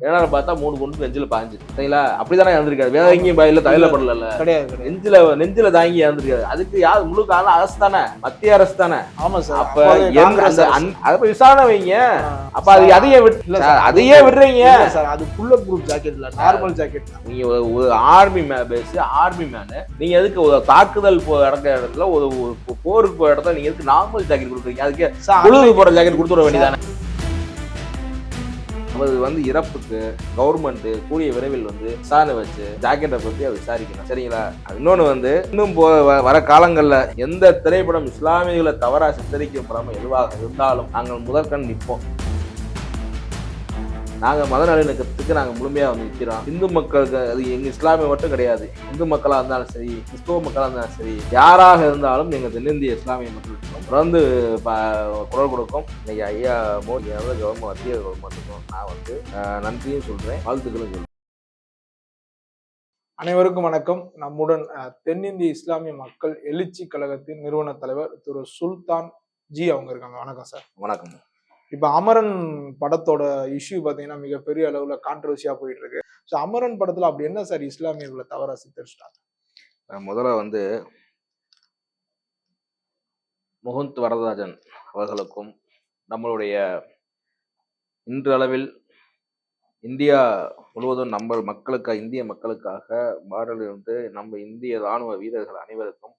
ஏன்னா பார்த்தா மூணு குண்டு நெஞ்சில பாஞ்சு. சரிங்களா? அப்படிதானே இறந்துருக்காரு. வேற எங்கேயும் பயில தலையில படல கிடையாது நெஞ்சில நெஞ்சில தாங்கி இறந்துருக்காரு. அதுக்கு யார்? முழு காலம் அரசு தானே. மத்திய அரசு தானே. ஆமா சார். அப்ப அதை போய் விசாரணை வைங்க. அப்ப அது அதையே விட்டு அதையே விடுறீங்க. சார். அது புல்ல ப்ரூஃப் ஜாக்கெட் இல்ல. நார்மல் ஜாக்கெட் நீங்க ஒரு- ஆர்மி மே பேஸ் ஆர்மி மேனு நீங்க எதுக்கு ஒரு தாக்குதல் நடக்கிற இடத்துல ஒரு போருக்கு போற இடத்துல நீங்க எதுக்கு நார்மல் ஜாக்கெட் கொடுக்குறீங்க? அதுக்கு குழுது போற ஜாக்கெட் கொடுத்துட வேண்டியதானே? அது வந்து இறப்புக்கு கவர்மெண்ட் கூடிய விரைவில் வந்து விசாரணை வச்சு ஜாக்கெட்டை பற்றி அதை விசாரிக்கணும். சரிங்களா? இன்னொன்று வந்து இன்னும் போ வ- வர காலங்களில் எந்த திரைப்படம் இஸ்லாமியர்களை சித்தரிக்கும் படம் எதுவாக இருந்தாலும் நாங்கள் முதற்கண் நிற்போம். நாங்க மத நல்லிணக்கத்துக்கு நாங்க முழுமையா வந்து நிற்கிறோம் இந்து மக்களுக்கு அது எங்க இஸ்லாமிய மட்டும் கிடையாது. இந்து மக்களா இருந்தாலும் சரி கிறிஸ்துவ மக்களா இருந்தாலும் சரி யாராக இருந்தாலும் எங்க தென்னிந்திய இஸ்லாமிய மக்களுக்கும் தொடர்ந்து குரல் கொடுக்கும். இன்னைக்கு ஐயா மோடி கவர்மெண்ட் மத்திய கவர்மெண்ட்டுக்கும் நான் வந்து நன்றியும் சொல்றேன் வாழ்த்துக்களும் சொல்றேன். அனைவருக்கும் வணக்கம். நம்முடன் தென்னிந்திய இஸ்லாமிய மக்கள் எழுச்சி கழகத்தின் நிறுவன தலைவர் திரு சுல்தான் ஜி அவங்க இருக்காங்க. வணக்கம் சார். வணக்கம். இப்போ அமரன் படத்தோட இஷ்யூ பார்த்தீங்கன்னா மிகப்பெரிய அளவில் கான்ட்ரவர்சியாக போயிட்டு இருக்கு ஸோ அமரன் படத்தில் அப்படி என்ன சார் இஸ்லாமியர்களை தவறா சித்தரிச்சிட்டாங்க. முதல்ல வந்து முகுந்த் வரதராஜன் அவர்களுக்கும் நம்மளுடைய இன்றளவில் இந்தியா முழுவதும் நம்ம மக்களுக்காக இந்திய மக்களுக்காக பாடலில் இருந்து நம்ம இந்திய ராணுவ வீரர்கள் அனைவருக்கும்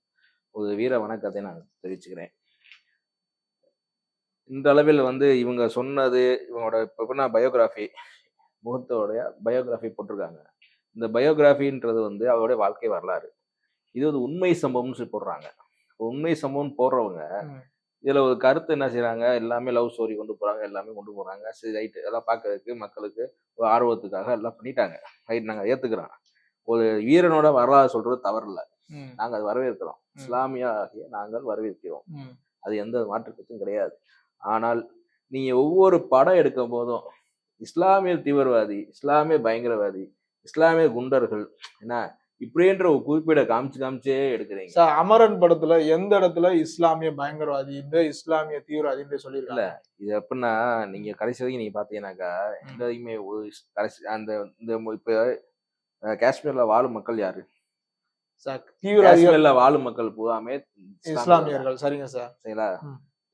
ஒரு வீர வணக்கத்தை நான் தெரிவிச்சுக்கிறேன். இந்த அளவில் வந்து இவங்க சொன்னது இவங்களோட இப்போ எப்படின்னா பயோகிராஃபி முகத்தோடைய பயோகிராஃபி போட்டிருக்காங்க. இந்த பயோகிராஃபின்றது வந்து அவருடைய வாழ்க்கை வரலாறு. இது வந்து உண்மை சம்பவம்னு சொல்லி போடுறாங்க. உண்மை சம்பவம் போடுறவங்க. இதுல ஒரு கருத்து என்ன செய்றாங்க? எல்லாமே லவ் ஸ்டோரி கொண்டு போறாங்க எல்லாமே கொண்டு போறாங்க. சரி ரைட் எல்லாம் பார்க்கறதுக்கு மக்களுக்கு ஒரு ஆர்வத்துக்காக எல்லாம் பண்ணிட்டாங்க. ரைட் நாங்க ஏத்துக்கிறோம். ஒரு வீரனோட வரலாறு சொல்றது தவறில்ல. ம், நாங்க அதை வரவேற்கிறோம். இஸ்லாமிய நாங்கள் வரவேற்கிறோம். அது எந்த மாற்றுக்கத்தும் கிடையாது. ஆனால் நீங்க ஒவ்வொரு படம் எடுக்கும் போதும் இஸ்லாமிய தீவிரவாதி இஸ்லாமிய பயங்கரவாதி இஸ்லாமிய குண்டர்கள் என்ன இப்படின்ற ஒரு குறிப்பிட காமிச்சு காமிச்சே எடுக்கிறீங்க. சார் அமரன் படத்துல எந்த இடத்துல இஸ்லாமிய பயங்கரவாதி இந்த இஸ்லாமிய தீவிரவாதின்னு சொல்லியிருக்காங்க? இது எப்படின்னா நீங்க கடைசி வரைக்கும் நீங்க பாத்தீங்கன்னாக்கா எந்த வரைக்குமே ஒரு கடைசி அந்த இந்த இப்ப காஷ்மீர்ல வாழும் மக்கள் யாரு? சார் தீவிரவாதிகள் காஷ்மீர்ல வாழும் மக்கள் பூராமே இஸ்லாமியர்கள் சரிங்க சார். சரிங்களா.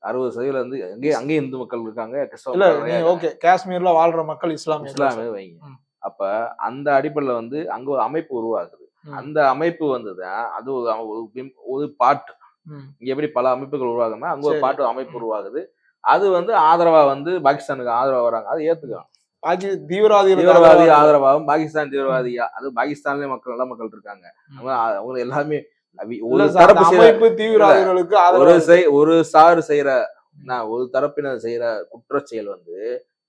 அறுபது சதவீதம் வந்து அங்கே அங்கேயும் இந்து மக்கள் இருக்காங்க கிறிஸ்தவ. ஓகே காஷ்மீர்ல வாழ்ற மக்கள் இஸ்லாமே வைங்க. ம். அப்ப அந்த அடிப்படையில வந்து அங்க ஒரு அமைப்பு உருவாகுது. அந்த அமைப்பு வந்துதான் அது ஒரு பாட்டு. இங்க எப்படி பல அமைப்புகள் உருவாகுமா அங்க ஒரு. பாட்டு அமைப்பு உருவாகுது. அது வந்து ஆதரவா வந்து பாகிஸ்தானுக்கு ஆதரவா வராங்க. அது ஏத்துக்கலாம். பாக்கி தீவிரவாதிகள் தீவிரவாதி ஆதரவாகவும் பாகிஸ்தான் தீவிரவாதியா அது பாகிஸ்தான்லயே மக்கள் நல்ல மக்கள் இருக்காங்க. அவங்க எல்லாமே ஒரு தரப்பு அமைப்பு தீவிரவாதிகளுக்கு ஒரு செய் ஒரு சார் செய்யற நான் ஒரு தரப்பினர் செய்யற குற்றச் செயல் வந்து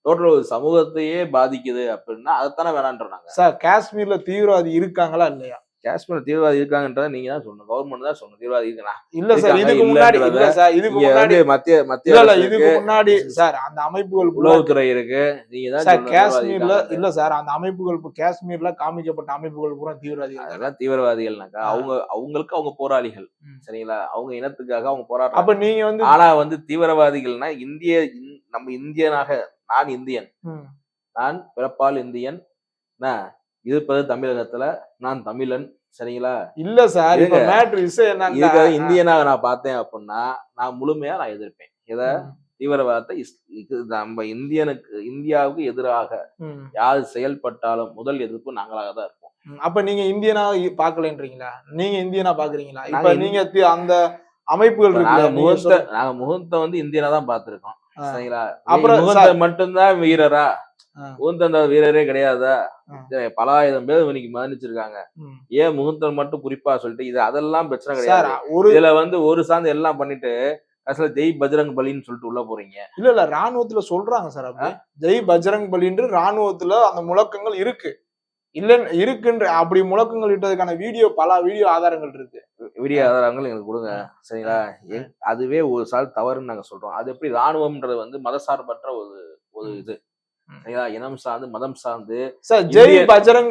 டோட்டல் ஒரு சமூகத்தையே பாதிக்குது அப்படின்னா அதைத்தானே வேணான்றாங்க சார் காஷ்மீர்ல தீவிரவாதி இருக்காங்களா இல்லையா? காஷ்மீர் தீவிரவாதி இருக்காங்கன்றத நீங்க தான் சொல்லணும். கவர்மெண்ட் தான் சொல்லணும். தீவிரவாதி இருக்கா இல்ல சார் இதுக்கு முன்னாடி இல்ல சார் இதுக்கு முன்னாடி. மத்திய மத்திய இல்ல இதுக்கு முன்னாடி சார் அந்த அமைப்புகள் உளவுத்துறை இருக்கு. நீங்க தான் சார் காஷ்மீர்ல. இல்ல சார் அந்த அமைப்புகள் காஷ்மீர்ல காமிக்கப்பட்ட அமைப்புகள் பூரா தீவிரவாதிகள். அதெல்லாம் தீவிரவாதிகள்னாக்கா. அவங்க அவங்களுக்கு அவங்க போராளிகள். சரிங்களா? அவங்க இனத்துக்காக அவங்க போராட்டம் அப்ப நீங்க வந்து ஆனா வந்து தீவிரவாதிகள்னா இந்திய இந்- நம்ம இந்தியனாக நான் இந்தியன். நான் பிறப்பால் இந்தியன். இருப்பது தமிழகத்துல நான் தமிழன் சரிங்களா? இல்ல சார் என்னன்னா இந்தியனாக நான் பார்த்தேன் அப்படின்னா நான் முழுமையா நான் எதிர்ப்பேன். இத தீவிரவாதத்தை நம்ம இந்தியனுக்கு இந்தியாவுக்கு எதிராக யார் செயல்பட்டாலும் முதல் எதிர்ப்பு நாங்களாக தான் இருப்போம். அப்ப நீங்க இந்தியனா பாக்கலன்றீங்களா நீங்க இந்தியனா பாக்குறீங்களா இப்ப நாங்க அந்த அமைப்புகள் நீங்க முகூர்த்த நாங்க முகூர்த்த வந்து இந்தியனா தான் பார்த்திருக்கோம். சரிங்களா? அப்புறம் மட்டும்தான் வீரரா. முகுந்தன் வீரரே கிடையாதா ஆ. சரி, பலாயிரம் பேர் இன்னைக்கு மதிச்சிருக்காங்க. ஏன் முகுந்தன் மட்டும் குறிப்பா சொல்லிட்டு இது அதெல்லாம் பிரச்சனை சார் கிடையாது. ஒரு இதுல வந்து ஒரு சார்ந்து எல்லாம் பண்ணிட்டு கடைசியில ஜெய் பஜ்ரங் பலின்னு சொல்லிட்டு உள்ள போறீங்க. இல்ல இல்ல ராணுவத்துல சொல்றாங்க சார் அப்படி. ஜெய் பஜ்ரங் பலின்று ராணுவத்துல அந்த முழக்கங்கள் இருக்கு. இல்ல இருக்குன்ற அப்படி முழக்கங்கள் இட்டதுக்கான வீடியோ பல வீடியோ ஆதாரங்கள் இருக்கு. வீடியோ ஆதாரங்கள் எங்களுக்கு கொடுங்க. சரிங்களா? அதுவே ஒரு சால் தவறுன்னு நாங்க சொல்றோம். அது எப்படி ராணுவம்ன்றது வந்து மதசார்பற்ற ஒரு ஒரு இது. இனம் சார்ந்து மதம் சார்ந்து சார் ஜெய் பஜ்ரங்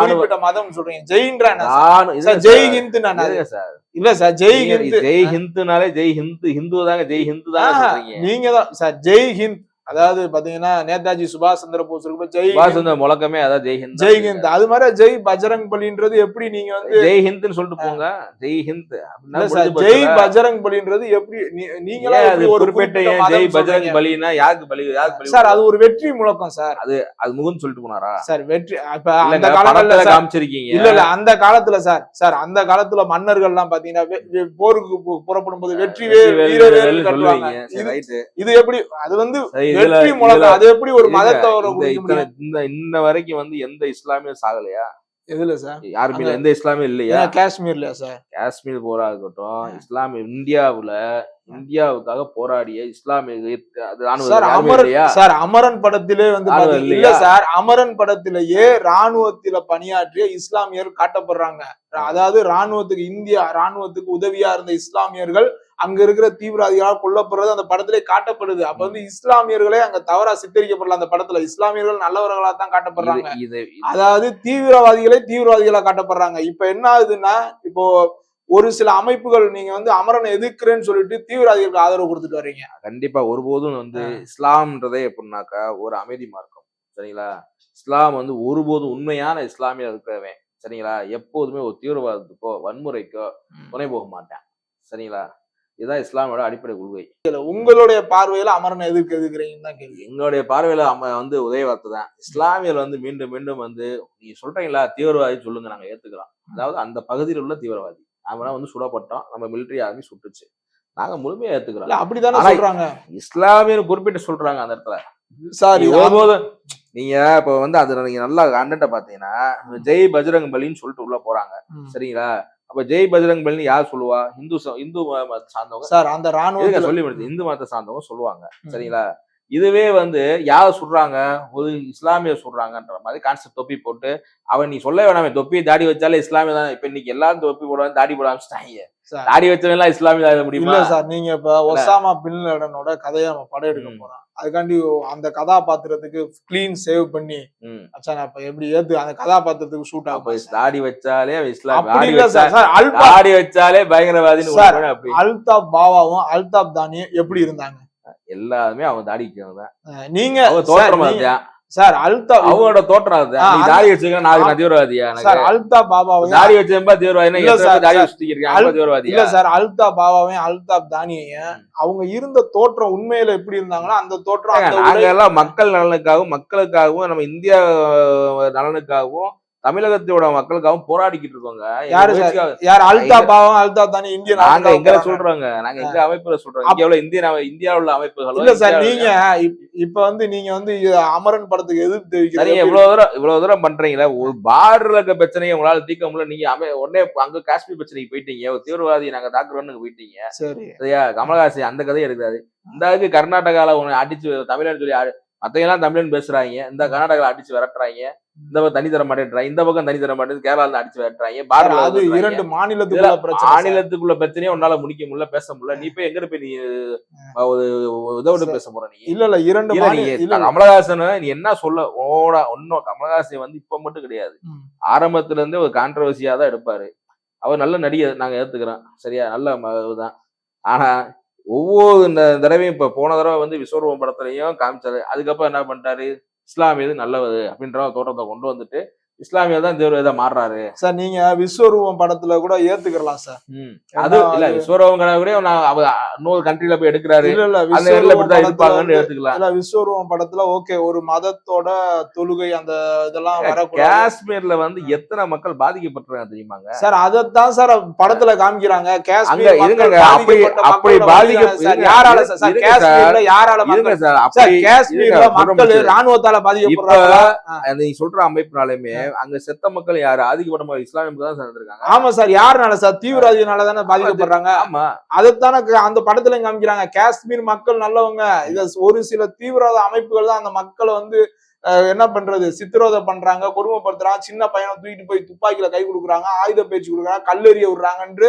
குறிப்பிட்ட மதம் சொல்றீங்க? ஜெயின்ற என்ன சார்? ராணு- சார் இருங்க ஜெய் ஹிந்து சார். இல்ல சார் ஜெய் ஹிந்து. ஜெய் ஹிந்துனாலே ஜெய் ஹிந்து ஹிந்து தாங்க ஜெய் ஹிந்து சொல்றீங்க. நீங்க தான் சார் ஜெய் ஹிந்த். அதாவது பாத்தீங்கன்னா நேதாஜி சுபாஷ் சந்திர போஸ் இருக்கு ஜெய் சுபாஷ் சந்திர முழக்கமே அதான் ஜெய் ஹிந்த் ஜெய் ஹிந்த். அது மாதிரி ஜெய் பஜரங் பலின்றது எப்படி நீங்க வந்து ஜெய் ஹிந்த்னு சொல்லிட்டு போங்க. ஜெய் ஹிந்த். அப்படின்னா இல்ல சார் முடிஞ்சு ஜெய். பஜரங் பலின்றது எப்படி நீங்களா ஒரு ஜெய் பஜரங்? பலினா யாருக்கு பலி யாருக்கு பலி சார் அது ஒரு வெற்றி முழக்கம் சார். அது அது முகுந்து சொல்லிட்டு போனாரா? சார் வெற்றி இப்ப அந்த சார் காமிச்சிருக்கீங்க. இல்ல இல்ல அந்த காலத்துல சார் சார் அந்த காலத்துல மன்னர்கள் எல்லாம் பாத்தீங்கன்னா போருக்கு புறப்படும் போது வெற்றி வெற்றி வேல் வேல் வீர வேல் வேல் கட்டுவாங்க. சொல்லுவீங்க சரி, இது- ரைட்டு. இது எப்படி அது வந்து அது எப்படி ஒரு மதத்தை இந்த இந்த வரைக்கும் வந்து எந்த இஸ்லாமியும் சாகலையா? எதுல சார் யாருமே எந்த இஸ்லாமியும் இல்லையா? ஏன் காஷ்மீர்லயா சார் காஷ்மீர் போரா இருக்கட்டும் இஸ்லாமிய இந்தியாவுல இந்தியாவுக்காக போராடிய இஸ்லாமிய சார் அமரன் இல்லையா? சார் அமரன் படத்திலே வந்து இல்ல? சார் அமரன் படத்திலேயே ராணுவத்தில பணியாற்றிய இஸ்லாமியர் காட்டப்படுறாங்க. அதாவது ராணுவத்துக்கு இந்தியா ராணுவத்துக்கு உதவியா இருந்த இஸ்லாமியர்கள் அங்க இருக்கிற தீவிரவாதிகளால் கொல்லப்படுறது அந்த படத்திலே காட்டப்படுது. அப்ப வந்து இஸ்லாமியர்களே அங்க தவறா சித்தரிக்கப்படல அந்த படத்துல. இஸ்லாமியர்கள் நல்லவர்களா தான் காட்டப்படுறாங்க அதாவது தீவிரவாதிகளே தீவிரவாதிகளா காட்டப்படுறாங்க. இப்ப என்ன ஆகுதுன்னா இப்போ ஒரு சில அமைப்புகள் நீங்க வந்து அமரனை எதிர்க்கிறேன்னு சொல்லிட்டு தீவிரவாதிகளுக்கு ஆதரவு கொடுத்துட்டு வர்றீங்க கண்டிப்பா ஒருபோதும் வந்து இஸ்லாம்ன்றதே எப்படின்னாக்கா ஒரு அமைதி மார்க்கம். சரிங்களா? இஸ்லாம் வந்து ஒருபோதும் உண்மையான இஸ்லாமிய இருக்கிறவன். சரிங்களா? எப்போதுமே ஒரு தீவிரவாதத்துக்கோ வன்முறைக்கோ துணை போக மாட்டேன். சரிங்களா? இதுதான் இஸ்லாமோட அடிப்படை கொள்கை. உங்களுடைய பார்வையில அமரனை எதிர்க்க எதிர்க்கிறீங்கன்னு தான் கேள்வி. எங்களுடைய பார்வையில நம்ம வந்து உதயவார்த்தை தான். இஸ்லாமியர் வந்து மீண்டும் மீண்டும் வந்து நீங்க சொல்றீங்களா தீவிரவாதி சொல்லுங்க நாங்க ஏத்துக்கிறோம். அதாவது அந்த பகுதியில் உள்ள தீவிரவாதி. அவனா வந்து சுடப்பட்டோம். நம்ம மிலிட்டரி ஆர்மி சுட்டுச்சு. நாங்க முழுமையா ஏத்துக்கிறோம். அப்படித்தானே ஆனா- சொல்றாங்க. இஸ்லாமியர் குறிப்பிட்டு சொல்றாங்க அந்த இடத்துல. சார் ஒருபோதும் நீங்க இப்ப வந்து அதுல நீங்க நல்லா கண்டென்ட்டை பாத்தீங்கன்னா ஜெய் பஜ்ரங் பலின்னு சொல்லிட்டு உள்ள போறாங்க. சரிங்களா? அப்ப ஜெய் பஜ்ரங் பலின்னு யார் சொல்லுவா? இந்து இந்து சார்ந்தவங்க? சார் அந்த ராணுவத்துல சொல்லி முடியுது இந்து மதத்தை சார்ந்தவங்க சொல்லுவாங்க. சரிங்களா? இதுவே வந்து யார் சொல்றாங்க? ஒரு இஸ்லாமிய சொல்றாங்கன்ற மாதிரி கான்செப்ட் தொப்பி போட்டு அவன் நீ சொல்ல வேணாமே தொப்பி தாடி வச்சாலே இஸ்லாமிய தான்? இப்ப இன்னைக்கு எல்லாரும் தொப்பி போடுவாங்க தாடி போட ஆரம்பிச்சிட்டாங்க தாடி வச்சவன் எல்லாம் இஸ்லாமிய ஆக இல்ல முடியுமா சார் நீங்க இப்ப ஒசாமா பின் லேடனோட கதையை நம்ம படம் எடுக்க ம். போறோம். அதுக்காண்டி அந்த கதாபாத்திரத்துக்கு கிளீன் சேவ் பண்ணி. அச்சா நான் இப்ப எப்படி ஏத்து அந்த கதாபாத்திரத்துக்கு ஷூட் அப்ப ஆகும் தாடி வச்சாலே இஸ்லாம் தாடி வச்சாலே பயங்கரவாதின்னு அல்தாப் பாவாவும் அல்தாப் தானியும் எப்படி இருந்தாங்க? எல்லாருமே அவங்க தாடி வச்சவங்க தான் அஹ் நீங்க தோற்றம் அதுதான் சார் அல்தாப் அவங்களோட தோற்றம் அது- தாடி வச்சுக்க நான் தீவிரவாதியா சார் அல்தாப் பாபாவையும் தாடி வச்சேன்பா தீவிரவாதி இல்ல சார், தாடி. வச்சுட்டு தீவிரவாதியா இல்ல சார் அல்தாப் பாபாவையும் அல்தாப் தானியையும் அவங்க இருந்த தோற்றம் உண்மையில எப்படி இருந்தாங்களோ அந்த தோற்றம் நாங்க எல்லாம் மக்கள் நலனுக்காகவும் மக்களுக்காகவும் நம்ம இந்தியா நலனுக்காகவும் தமிழகத்தோட மக்களுக்காகவும் போராடிக்கிட்டு இருக்கோங்க. யாரு யார்? அல்தாப் பாபாவும் அல்தாப் தானி இந்தியன் நாங்க எங்க சொல்றோங்க. நாங்க எங்க அமைப்புல சொல்றோம் உள்ள இந்திய இந்தியாவுல உள்ள அமைப்புகள் இல்ல சார் நீங்க இப்- இப்ப வந்து நீங்க வந்து அமரன் படத்துக்கு சரிங்க தெரிவிக்கிறீங்க இவ்வளவு தூரம் இவ்வளவு தூரம் பண்றீங்களா. ஒரு பார்டர்ல இருக்க பிரச்சனையை உங்களால தீர்க்க முடியல. நீங்க அமை உடனே அங்க காஷ்மீர் பிரச்சனைக்கு போயிட்டீங்க. ஒரு தீவிரவாதி நாங்க தாக்குறோம்னு போயிட்டீங்க. சரி. சரியா? கமலஹாசன் அந்த கதையை எடுக்காது. இந்த அதுக்கு கர்நாடகால உன்னை அடிச்சு தமிழன் சொல்லி எல்லாம் தமிழன் பேசுறாங்க. இந்த கர்நாடகால அடிச்சு விரட்டுறாங்க. இந்த பக்கம் தனி தர மாட்டேன்றாங்க இந்த பக்கம் தனி தர மாட்டேன் கேரளால அடிச்சு பார்டர்ல அது இரண்டு. மாநிலத்துக்குள்ள. மாநிலத்துக்குள்ள பிரச்சனையே உன்னால முடிக்க முடியல பேச முடியல. நீ போய் எங்க போய் நீ உதவிட்டு பேச போற நீ? இல்ல இல்ல இரண்டு. கமலஹாசன் நீ என்ன சொல்ல? ஓட ஒன்னும் கமலஹாசன் வந்து இப்ப மட்டும் கிடையாது. ஆரம்பத்துல இருந்தே ஒரு கான்ட்ரவர்சியா தான் எடுப்பாரு. அவர் நல்ல நடிகர் நாங்க ஏத்துக்கிறோம். சரியா? நல்ல இதுதான். ஆனா ஒவ்வொரு தடவையும் இப்ப போன தடவை வந்து விஸ்வரூபம் படத்துலயும் காமிச்சாரு. அதுக்கப்புறம் என்ன பண்ணிட்டாரு? இஸ்லாமியது நல்லது அப்படின்ற தோற்றத்தை கொண்டு வந்துட்டு இஸ்லாமியர் தான் தேர்வு மாறுறாரு. சார் நீங்க விஸ்வரூபம் படத்துல கூட ஏத்துக்கலாம் சார். அது இல்ல விஸ்வரூபம் கடை இன்னொரு கண்ட்ரில போய் எடுக்கிறாரு. இல்ல எடுத்துக்கலாம். இல்ல விஸ்வரூபம் படத்துல ஓகே ஒரு மதத்தோட தொழுகை அந்த இதெல்லாம் காஷ்மீர்ல வந்து எத்தனை மக்கள் பாதிக்கப்பட்டிருக்காங்க தெரியுமாங்க சார் அதத்தான் சார் படத்துல காமிக்கிறாங்க. காஷ்மீர் அப்படி அப்படி பாதிக்க யாரால சார் காஷ்மீர்ல யாரால இருங்க சார் காஷ்மீர்ல மக்கள். ராணுவத்தால பாதிக்கப்படுறாங்க அந்த நீ சொல்ற அமைப்புனாலுமே அங்க செத்த மக்கள் யாரு? ஆதிக்கப்பட்ட மக்கள் இஸ்லாமிய மக்கள் தான் சேர்ந்திருக்காங்க. ஆமா சார் யாருனால சார்? தீவிரவாதினால தானே பாதிக்கப்படுறாங்க ஆமா. அதைத்தானே அந்த படத்துல காமிக்கிறாங்க. காஷ்மீர் மக்கள் நல்லவங்க. இத ஒரு சில தீவிரவாத அமைப்புகள் தான் அந்த மக்களை வந்து என்ன பண்றது? சித்திரவதை பண்றாங்க கொடுமைப்படுத்துறாங்க சின்ன பையனை தூக்கிட்டு போய் துப்பாக்கியில கை கொடுக்குறாங்க ஆயுத பேச்சு கொடுக்குறாங்க கல்லெறிய விடுறாங்கன்று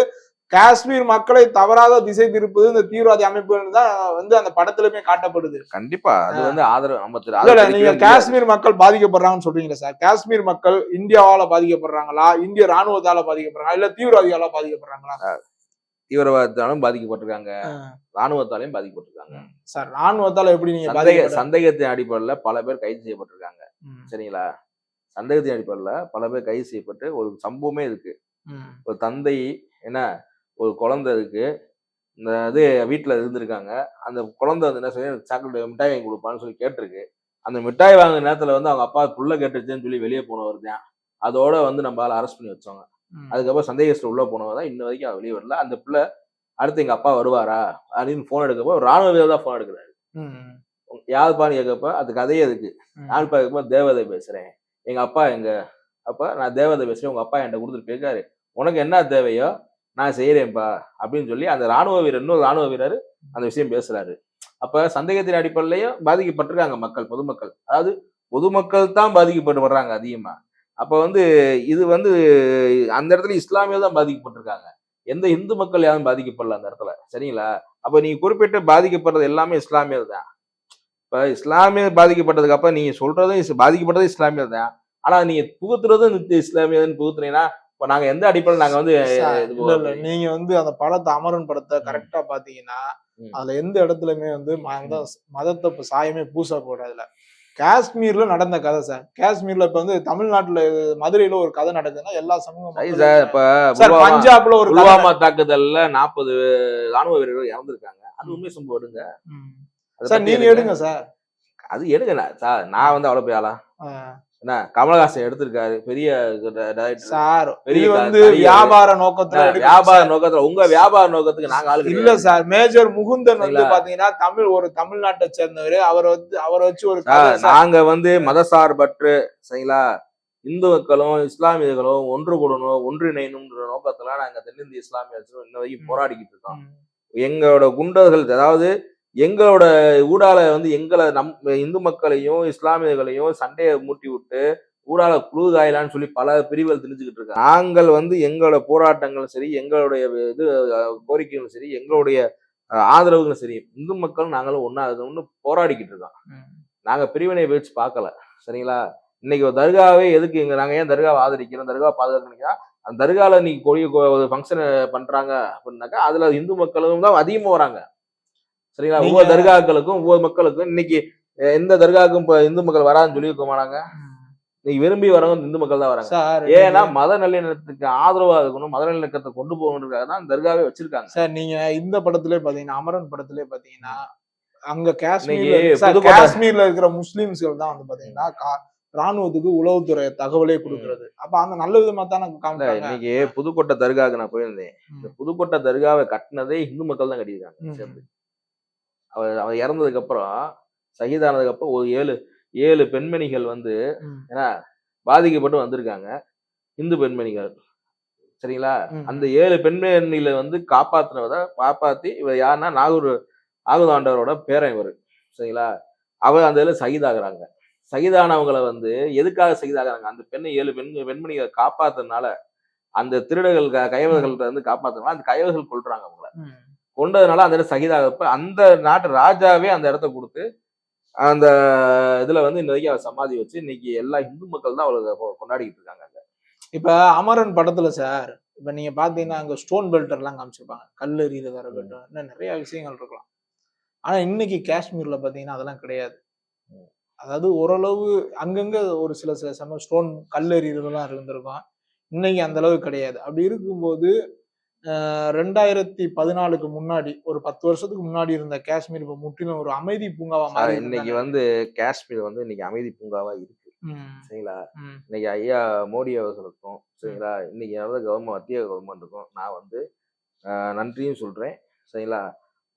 காஷ்மீர் மக்களை தவறாத திசை திருப்புது இந்த தீவிரவாதி அமைப்புகள் தான் வந்து அந்த படத்துலயுமே காட்டப்படுது. கண்டிப்பா. அது வந்து ஆதரவு நம்ம நீங்க காஷ்மீர் மக்கள் பாதிக்கப்படுறாங்கன்னு சொல்றீங்களா சார். காஷ்மீர் மக்கள் இந்தியாவால பாதிக்கப்படுறாங்களா? இந்திய ராணுவத்தால பாதிக்கப்படுறாங்களா? இல்ல தீவிரவாதியால பாதிக்கப்படுறாங்களா? தீவிரவாதத்தாலும் பாதிக்கப்பட்டிருக்காங்க. ராணுவத்தாலையும் பாதிக்கப்பட்டிருக்காங்க. சார் ராணுவத்தால எப்படி நீங்க சந்தேக சந்தேகத்தின் அடிப்படையில் பல பேர் கைது செய்யப்பட்டிருக்காங்க. சரிங்களா? சந்தேகத்தின் அடிப்படையில் பல பேர் கைது செய்யப்பட்டு ஒரு சம்பவமே இருக்கு. ஒரு தந்தை என்ன ஒரு குழந்தை இருக்கு. இந்த இது வீட்டில் இருந்திருக்காங்க. அந்த குழந்தை வந்து என்ன சொல்லி சாக்லேட் மிட்டாய் வாங்கி கொடுப்பான்னு சொல்லி கேட்டிருக்கு. அந்த மிட்டாய் வாங்குற நேரத்தில் வந்து அவங்க அப்பா புள்ள கேட்டுருச்சுன்னு சொல்லி வெளியே போனவர் தான். அதோட வந்து நம்மளால அரெஸ்ட் பண்ணி வச்சோங்க. அதுக்கப்புறம் சந்தேகத்தில் உள்ள போனவங்க தான். இன்ன வரைக்கும் அவர் வெளியே வரல. அந்த பிள்ளை அடுத்து எங்க அப்பா வருவாரா? அப்படின்னு ஃபோன் எடுக்கப்போ ராணுவ வீரர் தான் ஃபோன் எடுக்கிறாரு. யாருப்பான்னு கேட்கப்ப அது கதையே இருக்கு. நான் கேட்கும்போது தேவதை பேசுறேன். எங்க அப்பா எங்க? அப்ப நான் தேவதை பேசுறேன். உங்க அப்பா என்கிட்ட கொடுத்துட்டு கேட்காரு உனக்கு என்ன தேவையோ நான் செய்கிறேன்ப்பா அப்படின்னு சொல்லி அந்த ராணுவ வீரர் இன்னொரு ராணுவ வீரர் அந்த விஷயம் பேசுறாரு. அப்ப சந்தேகத்தின் அடிப்படையிலையும் பாதிக்கப்பட்டிருக்காங்க மக்கள் பொதுமக்கள். அதாவது பொதுமக்கள் தான் பாதிக்கப்பட்டு வர்றாங்க அதிகமா. அப்ப வந்து இது வந்து அந்த இடத்துல இஸ்லாமியர் தான் பாதிக்கப்பட்டிருக்காங்க. எந்த இந்து மக்கள் யாரும் பாதிக்கப்படல அந்த இடத்துல சரிங்களா? அப்ப நீங்க குறிப்பிட்டு பாதிக்கப்படுறது எல்லாமே இஸ்லாமியர் தான். இப்ப இஸ்லாமியர் பாதிக்கப்பட்டதுக்கு அப்புறம் நீங்க சொல்றதும் இஸ்- இஸ்லாமியர் தான். ஆனா நீங்க புகுத்துறதும் இஸ்லாமியர்னு புகுத்துனீங்கன்னா இப்ப நாங்க எந்த அடிப்படையில் நாங்க வந்து இல்ல இல்ல. நீங்க வந்து அந்த படத்தை அமரன் படத்தை கரெக்டா பாத்தீங்கன்னா. அதுல எந்த இடத்துலயுமே வந்து மத மதத்தை சாயமே பூசக்கூடாதுல காஷ்மீர்ல நடந்த கதை சார் காஷ்மீர்ல இப்ப வந்து தமிழ்நாட்டுல மதுரையில ஒரு கதை நடக்குதுன்னா எல்லா சமூக சரி இப்ப பஞ்சாப்ல ஒரு புல்வாமா தாக்குதல்ல நாற்பது ராணுவ வீரர்கள் இறந்திருக்காங்க. அது உண்மை சம்பவம் எடுங்க சார் நீங்க எடுங்க. சார் அது எடுங்க நான் சார் நான் வந்து அவ்வளவு போய் ஆளா. என்ன கமலஹாசன் எடுத்திருக்காரு பெரிய. சார் பெரிய வந்து. வியாபார நோக்கத்துல வியாபார நோக்கத்துல உங்க வியாபார நோக்கத்துக்கு நாங்க ஆளு இல்ல. சார் மேஜர் முகுந்தன் வந்து? பாத்தீங்கன்னா தமிழ் ஒரு தமிழ்நாட்டை சேர்ந்தவர் அவர் வந்து அவரை வச்சு ஒரு. நாங்க வந்து மதசார்பற்று சரிங்களா இந்து மக்களும் இஸ்லாமியர்களும் ஒன்று கூடணும் ஒன்றிணைணும்ன்ற நோக்கத்துல நாங்க தென்னிந்திய இஸ்லாமியர்களும் இன்ன வரைக்கும். போராடிக்கிட்டு இருக்கோம். எங்களோட குண்டர்கள் அதாவது எங்களோட ஊடால வந்து எங்களை நம் இந்து மக்களையும் இஸ்லாமியர்களையும் சண்டையை மூட்டி விட்டு ஊடால குழு காயலான்னு சொல்லி பல பிரிவுகள் தெரிஞ்சுக்கிட்டு இருக்காங்க. நாங்கள் வந்து எங்களோட போராட்டங்களும் சரி எங்களுடைய இது கோரிக்கைகளும் சரி எங்களுடைய ஆதரவுகளும் சரி இந்து மக்களும் நாங்களும் ஒன்று போராடிக்கிட்டு இருக்கோம். ம். நாங்க பிரிவினை பேச்சு பார்க்கல. சரிங்களா? இன்னைக்கு ஒரு தர்காவே எதுக்கு இங்க நாங்க ஏன் தர்காவை ஆதரிக்கிறோம் தர்கா பாதுகாக்கணும்னா அந்த தர்கால இன்னைக்கு கொடிய கொ- ஒரு ஃபங்க்ஷன் பண்றாங்க அப்படின்னாக்கா அதுல இந்து மக்களும் தான் அதிகமா வராங்க. சரிங்களா? ஒவ்வொரு தர்காக்களுக்கும் ஒவ்வொரு மக்களுக்கும் இன்னைக்கு எந்த தர்காவுக்கும் இப்ப இந்து மக்கள் வராதுன்னு சொல்லி மாட்டாங்க இன்னைக்கு விரும்பி வரவங்க இந்து மக்கள் தான் வராங்க. ஏன்னா மத நல்லிணக்கத்துக்கு ஆதரவா இருக்கணும் மத நல்லிணக்கத்தை கொண்டு போகணுன்றதுக்காக தான் தர்காவே வச்சிருக்காங்க. சார் நீங்க இந்த படத்திலே பாத்தீங்கன்னா அமரன் படத்திலே பாத்தீங்கன்னா அங்க புதுக்கோட்டை- காஷ்மீர்ல இருக்கிற முஸ்லிம்ஸ்கள் தான் வந்து பாத்தீங்கன்னா ராணுவத்துக்கு உளவுத்துறை தகவலே கொடுக்கறது. அப்ப அந்த நல்ல விதமா தானே இன்னைக்கு புதுக்கோட்டை தர்காவுக்கு நான் போயிருந்தேன். இந்த. புதுக்கோட்டை தர்காவை கட்டினதே இந்து மக்கள் தான் கட்டியிருக்காங்க. அவர் அவர் இறந்ததுக்கு அப்புறம் சகிதானதுக்கு அப்புறம் ஒரு ஏழு ஏழு பெண்மணிகள் வந்து ம். பாதிக்கப்பட்டு வந்திருக்காங்க. இந்து பெண்மணிகள். சரிங்களா. அந்த ஏழு பெண்மணிகளை வந்து காப்பாத்துனத காப்பாத்தி இவர் யாருன்னா நாகூர் நாகூதாண்டவரோட பேரன் இவர். சரிங்களா? அவர் அந்த இதில் சகிதாகிறாங்க. சகிதானவங்களை வந்து எதுக்காக சகிதாகிறாங்க? அந்த பெண்ணை ஏழு பெண் பெண்மணிகளை காப்பாத்துறதுனால அந்த திருடர்கள் கைவர்கள்ட்ட வந்து காப்பாத்துறதுனால அந்த கைவர்கள் கொள்றாங்க அவங்கள. கொண்டதுனால அந்த இடம் சகிதாகப்ப அந்த நாட்டு ராஜாவே அந்த இடத்த கொடுத்து அந்த இதுல வந்து இன்ன வரைக்கும் அவர் சமாதி வச்சு இன்னைக்கு எல்லா இந்து மக்கள் தான் அவளை கொண்டாடிக்கிட்டு இருக்காங்க அங்க. இப்ப அமரன் படத்துல சார் இப்ப நீங்க பாத்தீங்கன்னா அங்க ஸ்டோன் பெல்டர் எல்லாம் காமிச்சிருப்பாங்க. கல் எறியறதா இருக்கட்டும் இன்னும் நிறைய விஷயங்கள் இருக்கலாம். ஆனா இன்னைக்கு காஷ்மீர்ல பாத்தீங்கன்னா அதெல்லாம் கிடையாது. அதாவது ஓரளவு அங்கங்க ஒரு சில சில சமயம் ஸ்டோன் கல் எறியறதெல்லாம் இருந்திருக்கும். இன்னைக்கு அந்த அளவு கிடையாது. அப்படி இருக்கும்போது ரெண்டாயிரத்தி பதினாலுக்கு முன்னாடி ஒரு பத்து வருஷத்துக்கு முன்னாடி இருந்த காஷ்மீர் இப்ப முற்றிலும் ஒரு அமைதி பூங்காவா மாறி இன்னைக்கு வந்து காஷ்மீர் வந்து இன்னைக்கு அமைதி பூங்காவா இருக்கு. சரிங்களா? இன்னைக்கு ஐயா மோடி அவர்களுக்கும் சரிங்களா? இன்னைக்கு நடந்த கவர்மெண்ட் மத்திய கவர்மெண்ட்டுக்கும் நான் வந்து நன்றியும் சொல்றேன். சரிங்களா?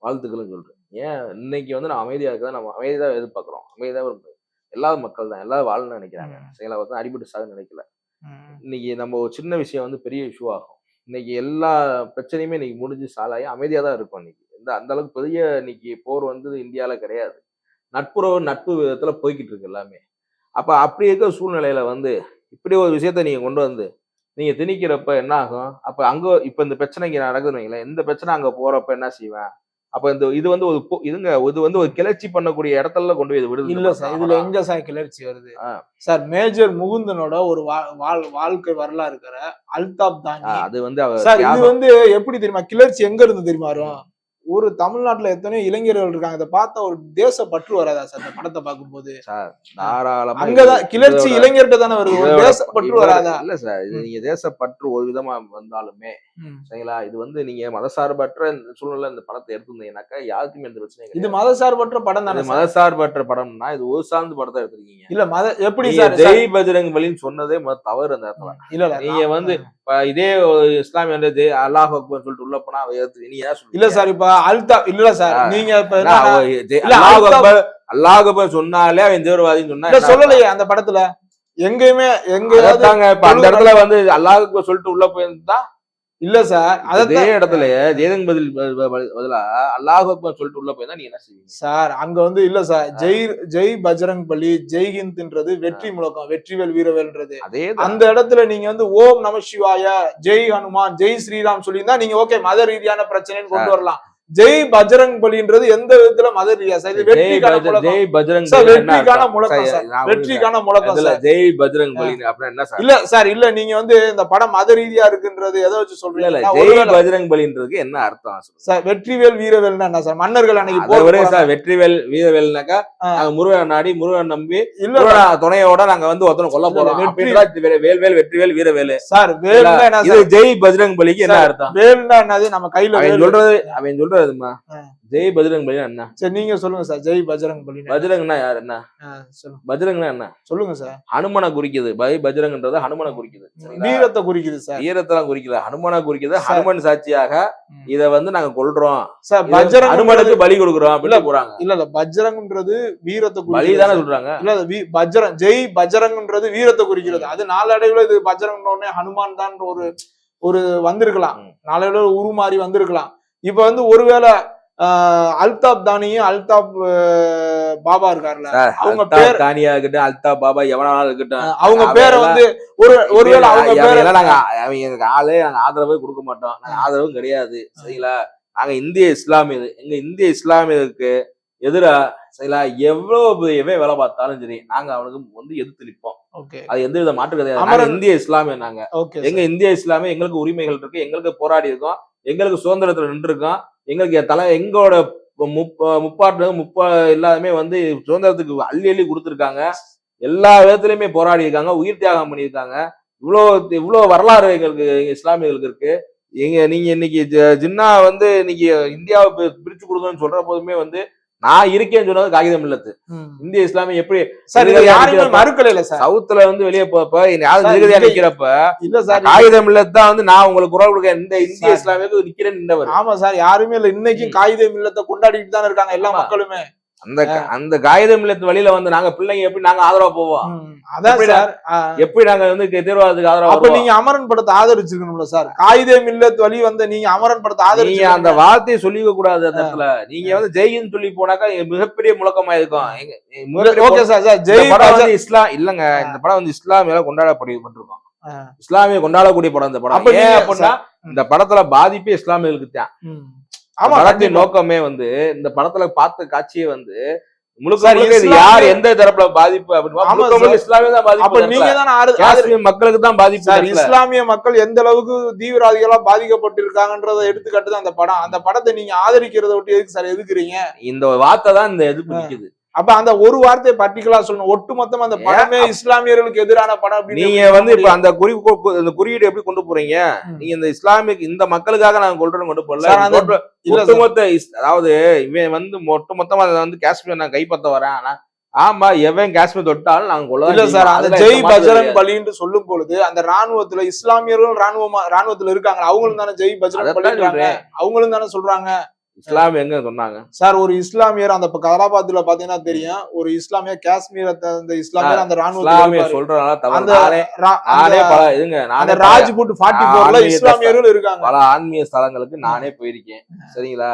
வாழ்த்துக்களும் சொல்றேன். ஏன்? இன்னைக்கு வந்து நான் அமைதியா இருக்கிறத நம்ம அமைதியா தான் எதிர்பார்க்கிறோம். அமைதியா இருக்கு. எல்லா மக்கள் தான். எல்லாரும் வாழணும்னு நினைக்கிறாங்க. சரிங்களா? ஒருத்தன் அடிபட்டு சாக நினைக்கல. இன்னைக்கு நம்ம ஒரு சின்ன விஷயம் வந்து பெரிய இஷ்யூ ஆகும். இன்னைக்கு எல்லா பிரச்சனையுமே இன்னைக்கு முடிஞ்சு சாலாகி அமைதியாக தான் இருக்கும் இன்னைக்கு. இந்த அந்த அளவுக்கு பெரிய இன்னைக்கு போர் வந்து இந்தியாவில் கிடையாது. நட்புறவு நட்பு விதத்தில் போய்கிட்டு இருக்கு எல்லாமே. அப்போ அப்படி இருக்கிற சூழ்நிலையில வந்து இப்படி ஒரு விஷயத்த நீங்கள் கொண்டு வந்து நீங்கள் திணிக்கிறப்ப என்ன ஆகும்? அப்போ அங்கே இப்போ இந்த பிரச்சனைக்கு நடக்குதுன்னு வைங்களேன் இந்த பிரச்சனை அங்கே போகிறப்ப என்ன செய்வேன்? அப்ப இந்த இது வந்து ஒரு இதுங்க இது வந்து ஒரு கிளர்ச்சி பண்ணக்கூடிய இடத்துல கொண்டு போய் விடுது இல்ல சார் இதுல எங்க சார் கிளர்ச்சி வருது. சார் மேஜர் முகுந்தனோட ஒரு வாழ்- வாழ்க்கை வரலாறு இருக்கிற அல்தாப் தாங்கி அது வந்து அவர் சார் இது. வந்து எப்படி தெரியுமா கிளர்ச்சி எங்க இருந்து தெரியுமா வரும் ஒரு தமிழ்நாட்டுல எத்தனையோ இளைஞர்கள் இருக்காங்க இதை பார்த்தா ஒரு தேச பற்று வராதா சார் இந்த படத்தை பார்க்கும்போது சார் தாராளமா அங்கதான் கிளர்ச்சி இளைஞர்கிட்ட தானே வருது தேச பற்று வராதா இல்ல சார் இது. நீங்க தேசப்பற்று ஒரு விதமா வந்தாலுமே. சரிங்களா? இது வந்து நீங்க மதசார்பற்ற இந்த சூழ்நிலை இந்த படத்தை எடுத்திருந்தீங்கன்னாக்கா யாருக்குமே எந்த பிரச்சனையும் இது மதசார்பற்ற படம் தானே? மதசார்பற்ற படம்னா இது ஒரு சார்ந்த படத்தை எடுத்திருக்கீங்க. இல்ல மத எப்படி சார் ஜெய் பஜ்ரங் பலின்னு சொன்னதே தவறு அந்த இடத்துல. இல்ல நீங்க வந்து இதே இஸ்லாமிய ஜெய் அல்லாஹ் அக்பர் சொல்லிட்டு உள்ள போனா நீ ஏன்? இல்ல சார் இப்ப அல்தாப் இல்ல சார். நீங்க அல்லாஹ் அக்பர் அல்லாஹ் அக்பர் சொன்னாலே அவன் தீவிரவாதின்னு சொன்னா சொல்லலையே அந்த படத்துல. எங்கேயுமே அதாங்க இப்ப அந்த இடத்துல வந்து அல்லாஹ் அக்பர் சொல்லிட்டு உள்ள போயிருந்தா இல்ல சார் அதே இடத்துல ஜெயதங் பதில் பதிலா அல்லாஹ் சொல்லிட்டு உள்ள போயிருந்தா நீங்க என்ன செய்வீங்க? சார் அங்க வந்து இல்ல சார். ஜெய் ஜெய் பஜ்ரங் பலி ஜெய் ஹிந்த்ன்றது வெற்றி முழக்கம் வெற்றிவேல் வீரவேல்ன்றது. அதே அந்த இடத்துல நீங்க வந்து ஓம் நம சிவாய ஜெய் ஹனுமான் ஜெய் ஸ்ரீராம் சொல்லியிருந்தா நீங்க ஓகே மத ரீதியான பிரச்சனைன்னு கொண்டு வரலாம். ஜெய் பஜ்ரங் பலின்றது எந்த விதத்துல மத ரீதியா? சார் ஜெய் பஜ்ரங் வெற்றிக்கான? முழக்கம் சார், ஒரு வெற்றிக்கான முழக்கம் சார். ஜெய் பஜ்ரங் பலி அப்படின்னா என்ன சார்? இல்ல சார் இல்ல நீங்க வந்து இந்த படம் மத ரீதியா இருக்குன்றது எதை வச்சு சொல்றீங்க? ஜெய் பஜ்ரங் பலின்றதுக்கு என்ன அர்த்தம். சார் வெற்றிவேல் வீரவேல்னா என்ன சார்? மன்னர்கள் அன்னைக்கு போறாங்க. சார் வெற்றிவேல் வீரவேல்னாக்கா. நாங்க முருகன் நாடி முருகன் நம்பி இல்ல துணையோட நாங்க வந்து ஒருத்தனை கொல்ல போறோம். வேல்வேல் வெற்றிவேல் வீரவேலு. Sir sir? ஜெய் பஜ்ரங் பலிக்கு என்ன அர்த்தம்? வேல்னா என்னது? நம்ம கையில அவன் வேல் சொல்றது அவன் சொல்றதுமா. ஜெய் பஜ்ரங் பலி என்ன? சரி நீங்க சொல்லுங்க சார் ஜெய் பஜ்ரங் பலி பஜ்ரங்னா யார் என்ன? சொல்லுங்க. பஜ்ரங்னா என்ன? சொல்லுங்க சார். ஹனுமனை குறிக்குது. பை பஜ்ரங்ன்றது ஹனுமனை குறிக்குது? வீரத்தை குறிக்குது சார். வீரத்தெல்லாம் குறிக்கல ஹனுமனை குறிக்குது. ஹனுமன் சாட்சியாக. இத வந்து நாங்க கொல்றோம். சார் பஜ்ரங் ஹனுமனுக்கு பலி கொடுக்குறோம் அப்படின்னு போறாங்க. இல்ல இல்ல பஜ்ரங்ன்றது வீரத்தை பலி குறிக்குது தானே. சொல்றாங்க? இல்ல பஜ்ரங் ஜெய் பஜ்ரங்ன்றது வீரத்தை குறிக்கிறது அது நாளடைவுல இது பஜ்ரங் உடனே ஹனுமான் தான் ஒரு ஒரு வந்திருக்கலாம். நாளடைவுல உருமாறி வந்திருக்கலாம். இப்ப வந்து ஒருவேளை அல்தாப் தானியும் அல்தாப் பாபா இருக்காருல்ல அவங்க பேர் தானியா இருக்கட்டும் அல்தாப் பாபா எவனாலும் இருக்கட்டும். அவங்க பேரை வந்து ஒரு ஒருவேளை அவங்க பேரை நாங்க அவங்க எங்களுக்கு ஆளே நாங்க ஆதரவே கொடுக்க மாட்டோம். நாங்க ஆதரவும் கிடையாது. சரிங்களா? நாங்க இந்திய இஸ்லாமியது எங்க இந்திய இஸ்லாமியருக்கு எதிரா சரிங்களா? எவ்வளவு பெரிய எவன் வேலை பார்த்தாலும் சரி நாங்க அவனுக்கு வந்து எதிர்த்து நிற்போம் ஓகே. அது எந்த வித மாற்று கிடையாது. இந்திய இஸ்லாமிய நாங்க. எங்க இந்திய இஸ்லாமிய எங்களுக்கு உரிமைகள் இருக்கு எங்களுக்கு போராடி இருக்கோம். எங்களுக்கு சுதந்திரத்துல நின்றுருக்கோம் எங்களுக்கு தலை எங்களோட முப்ப முப்பாட்டு முப்பா எல்லாருமே வந்து சுதந்திரத்துக்கு அள்ளி அள்ளி கொடுத்துருக்காங்க. எல்லா விதத்துலயுமே போராடி இருக்காங்க உயிர் தியாகம் பண்ணியிருக்காங்க. இவ்வளோ இவ்வளோ வரலாறு எங்களுக்கு இஸ்லாமியர்களுக்கு இருக்கு. எங்க நீங்க இன்னைக்கு ஜ- ஜின்னா வந்து இன்னைக்கு இந்தியாவை பிரிச்சு கொடுங்கன்னு சொல்ற போதுமே வந்து நான் இருக்கேன்னு சொன்னது காகிதம் இல்லத்து. இந்திய இஸ்லாமிய எப்படி சார் இதை யாருமே மறுக்கல இல்ல சார் சவுத்துல வந்து வெளியே போப்ப யாரும் இங்க- நிக்கிறப்ப இல்ல சார் காகிதம் இல்லத்தான் வந்து நான் உங்களுக்கு குரல் கொடுக்க இந்த இந்திய சார். இஸ்லாமியருக்கு நிக்கிறேன் நின்றவர் ஆமா சார் யாருமே இல்ல இன்னைக்கும் ம். காகித மில்லத்தை கொண்டாடிட்டு தானே இருக்காங்க எல்லா. மக்களுமே அந்த அந்த காகிதம் இல்லத்து வழியில வந்து நாங்க பிள்ளைங்க எப்படி நாங்க ஆதரவா போவோம். அதான் எப்படி சார் ஆ. எப்படி நாங்க வந்து தேர்வாதத்துக்கு ஆதரவா அப்ப நீங்க அமரன் படத்தை ஆதரிச்சிருக்கணும்ல சார். காகித மில்லத் வழி வந்த நீங்க அமரன் படத்தை நீங்க ஆதரிச்சு அந்த வார்த்தையை சொல்லிக்க கூடாது அந்த இடத்துல. நீங்க வந்து ஜெயின்னு சொல்லி போனாக்கா மிகப்பெரிய முழக்கமா இருக்கும் ஓகே சார் சார் ஜெய் படம் இஸ்லாம் இல்லங்க இந்த படம் வந்து இஸ்லாமியால கொண்டாடப்பட்டிருக்கோம். இஸ்லாமிய கொண்டாடக்கூடிய படம் இந்த படம். ஏன் அப்படின்னா இந்த படத்துல பாதிப்பே இஸ்லாமியர்களுக்கு தான் படத்தின். நோக்கமே வந்து இந்த படத்துல பார்த்த காட்சியே வந்து யார் எந்த தரப்புல பாதிப்பு மக்களுக்கு தான் பாதிப்பு. இஸ்லாமிய மக்கள் எந்த அளவுக்கு தீவிரவாதிகளா பாதிக்கப்பட்டிருக்காங்கன்றத எடுத்துக்காட்டு தான் அந்த படம். அந்த படத்தை நீங்க ஆதரிக்கிறத விட்டு எதுக்கு சார் எதுக்குறீங்க? இந்த வார்த்தை தான் இந்த எதிர்ப்பு நிக்குது அப்ப அந்த ஒரு வார்த்தையை பர்டிகுலரா சொல்லணும். ஒட்டுமொத்தமா அந்த படமே இஸ்லாமியர்களுக்கு எதிரான படம் நீங்க வந்து இப்ப அந்த குறி இந்த குறியீடு எப்படி கொண்டு போறீங்க. நீங்க இந்த இஸ்லாமிக் இந்த மக்களுக்காக நாங்க கொண்டு கொண்டு ஒட்டு- சார். ஒட்டுமொத்த அதாவது இவன் வந்து ஒட்டுமொத்தமா அதை வந்து காஷ்மீர் நான் கைப்பற்ற வரேன். ஆனா ஆமா எவன் காஷ்மீர் தொட்டாலும் நாங்க கொள்ள இல்ல சார் அந்த ஜெய் பஜ்ரங் பலின்னு சொல்லும் பொழுது அந்த ராணுவத்துல இஸ்லாமியர்களும் ராணுவமா ராணுவத்துல இருக்காங்க. அவங்களும் தானே ஜெய் பஜ்ரங் சொல்றேன். அவங்களும் தானே சொல்றாங்க. இஸ்லாம் எங்க சொன்னாங்க? சார் ஒரு இஸ்லாமியர் அந்த கதராபாத்ல பாத்தீங்கன்னா தெரியும். ஒரு இஸ்லாமியர் காஷ்மீர் அந்த இஸ்லாமியர் அந்த இஸ்லாமிய இருப்பாரு. சொல்றதுனால நானே பல இதுங்க நானே ராஜ்புட் ஃபார்ட்டி போர்ல இஸ்லாமியர்கள் இருக்காங்க. பல ஆன்மீக ஸ்தலங்களுக்கு நானே போயிருக்கேன். சரிங்களா?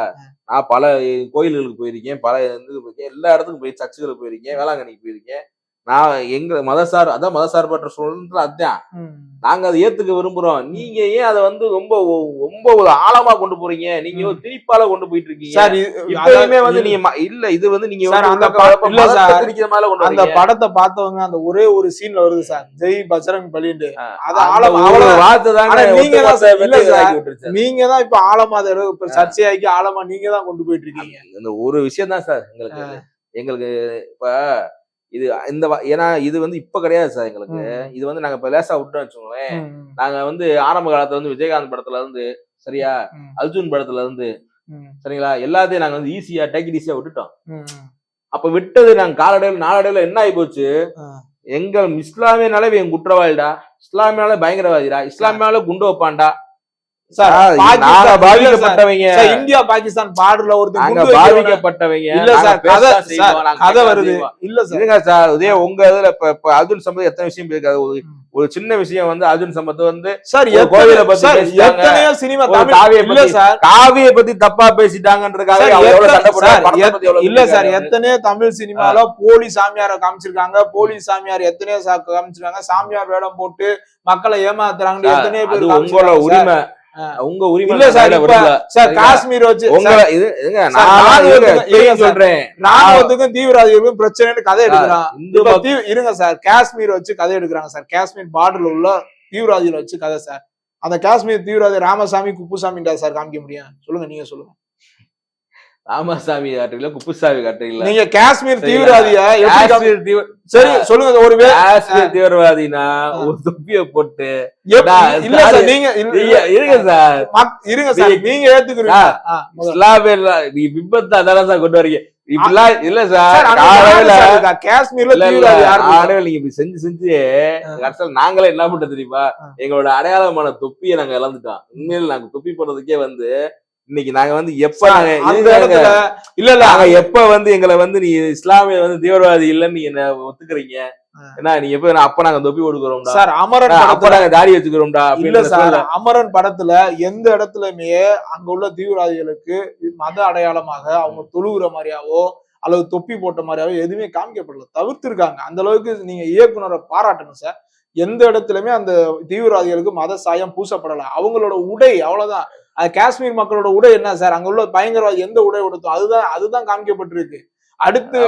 நான் பல கோயில்களுக்கு போயிருக்கேன். பல இதுக்கு போயிருக்கேன் எல்லா இடத்துக்கும் போய் சர்ச்சுகளுக்கு போயிருக்கேன். வேளாங்கண்ணிக்கு போயிருக்கேன். நான் எங்க மதசார் அதான் மதசார்பற்ற சூழல் அதான். நாங்க அதை ஏத்துக்க விரும்புறோம். நீங்க ஏன் அதை வந்து ரொம்ப ரொம்ப ஒரு ஆழமா கொண்டு போறீங்க? நீங்க ஒரு திணிப்பால கொண்டு போயிட்டு இருக்கீங்க. வந்து நீங்க இல்ல இது வந்து நீங்க அந்த அந்த. படத்தை பார்த்தவங்க அந்த ஒரே ஒரு சீன்ல வருது சார். ஜெய் பஜ்ரங் ஆ, அது அந்த ஆழம் அவ்வளவு வார்த்தை ஆனா நீங்க தான். நீங்க தான் இப்ப ஆழமா அதை சர்ச்சையாக்கி ஆழமா நீங்க தான் கொண்டு போயிட்டு இருக்கீங்க. இந்த ஒரு விஷயம் தான் சார் எங்களுக்கு. எங்களுக்கு இப்ப இது இந்த ஏன்னா இது வந்து இப்ப கிடையாது சார் எங்களுக்கு. இது வந்து நாங்க இப்ப லேசா விட்டோம் வச்சுக்கோங்களேன். நாங்க வந்து ஆரம்ப காலத்துல வந்து விஜயகாந்த் படத்துல இருந்து சரியா அர்ஜுன் படத்துல இருந்து சரிங்களா எல்லாத்தையும் நாங்க வந்து ஈஸியா டேக் ஈஸியா விட்டுட்டோம். அப்ப விட்டது நாங்க காலடைவில் நாளடைவில் என்ன ஆகி போச்சு? ஆ. எங்கள் இஸ்லாமியனாலே இவன் குற்றவாளிடா இஸ்லாமியனால பயங்கரவாதிடா இஸ்லாமியனால குண்டு வைப்பான்டா இந்தியா பாகிஸ்தான் பார்டர்ல வைக்கிறவன- பாதிக்கப்பட்டவங்க. இல்ல சார் கதை வருது. இல்ல சார். சார் இதே உங்க இதுல இப்ப அர்ஜுன் எத்தனை விஷயம் இருக்காது ஒரு சின்ன விஷயம் வந்து அர்ஜுன் சம்பத் வந்து சார் கோவிலை பத்தி. எத்தனையோ சினிமா காவியை இல்ல சார். காவியை பத்தி தப்பா பேசிட்டாங்கன்றதுக்காக இல்ல சார். எத்தனையோ தமிழ் சினிமால போலி சாமியார காமிச்சிருக்காங்க. போலி சாமியார் எத்தனையோ காமிச்சிருக்காங்க. சாமியார் வேடம் போட்டு மக்களை ஏமாத்துறாங்க எத்தனையோ பேர் உங்களோட. உரிமை. உங்க உரிமை சார். சார்? காஷ்மீர் வச்சு உங்களை இது. சொல்றேன். ராணுவத்துக்கும் தீவிரவாதிகளுக்கும் பிரச்சனைன்னு கதை எடுக்கிறான் இருங்க சார். காஷ்மீர் வச்சு கதை எடுக்கிறாங்க சார். காஷ்மீர் பார்டர்ல உள்ள தீவிரவாதிகளை வச்சு கதை சார். அந்த காஷ்மீர் தீவிரவாதி ராமசாமி குப்புசாமி சார் காமிக்க முடியும். சொல்லுங்க நீங்க சொல்லுங்க. ராமசாமி காட்டுறீங்களா? குப்புசாமி காட்டுறீங்களா? நீங்க காஷ்மீர்? தீவிரவாதிய? காஷ்மீர் தீவிர- சரி சொல்லுங்க ஒரு காஷ்மீர் தீவிரவாதினா ஒரு தொப்பிய போட்டு இல்ல சார். நீங்க இருங்க சார். இருங்க சார் நீங்க- ஏத்துக்கிறீங்க. இஸ்லாமிய நீ விபத்து அதான சார் கொண்டு வரீங்க? இப்படிலாம் இல்ல சார்? காஷ்மீர்ல நீங்க இப்படி செஞ்சு செஞ்சு. கடைசியில் நாங்களே என்ன பண்றது தெரியுமா. எங்களோட அடையாளமான தொப்பியை நாங்க இழந்துட்டோம். உண்மையில நாங்க தொப்பி போடுறதுக்கே வந்து இன்னைக்கு நாங்க வந்து எப்ப இல்ல. இல்ல நாங்க எப்ப வந்து எங்களை வந்து நீ இஸ்லாமிய வந்து தீவிரவாதி இல்லைன்னு என்ன ஒத்துக்கிறீங்க. ஏன்னா நீங்க எப்ப அப்ப நாங்க தொப்பி கொடுக்குறோம்டா சார் அமரன் அப்ப நாங்க தாடி வச்சுக்கிறோம்டா இல்ல சார். அமரன் படத்துல எந்த இடத்துலயுமே அங்க உள்ள தீவிரவாதிகளுக்கு மத அடையாளமாக அவங்க தொழுகிற மாதிரியாவோ அல்லது தொப்பி போட்ட மாதிரியாவோ எதுவுமே காமிக்கப்படல. தவிர்த்திருக்காங்க. அந்த அளவுக்கு நீங்க இயக்குனரை பாராட்டணும் சார். எந்த இடத்துலயுமே அந்த தீவிரவாதிகளுக்கு மத சாயம் பூசப்படல. அவங்களோட உடை அவ்வளவுதான். காஷ்மீர் மக்களோட உடை என்ன சார்? அங்க உள்ள பயங்கரவாதி எந்த உடை உடுத்தும்? அதுதான் அதுதான் காமிக்கப்பட்டிருக்கு. அடுத்து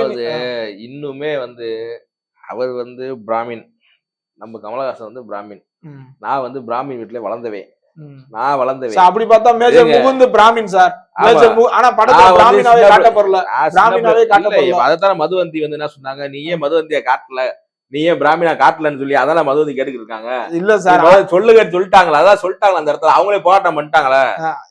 இன்னுமே வந்து அவர் வந்து பிராமின். நம்ம கமலஹாசன் வந்து பிராமின். நான் வந்து பிராமின் வீட்டுல வளர்ந்தவேன். நான் வளர்ந்தவேன். அப்படி பார்த்தா மேஜர். முகுந்து பிராமின் சார். ஆனா படத்துல பிராமினாவே காட்டப்படல. பிராமினாவே காட்டப்படல. அதைத்தானே மதுவந்தி வந்து என்ன சொன்னாங்க? நீ ஏன் மதுவந்திய காட்டல. நீ ஏன் பிராமினா காட்டலன்னு சொல்லி அதான் மதுவந்தி கேட்டுக்கிட்டு இருக்காங்க இல்ல சார் சொல்லுங்க சொல்லிட்டாங்களா அதான் சொல்லிட்டாங்களா அந்த இடத்துல. அவங்களே போராட்டம் பண்ணிட்டாங்களா.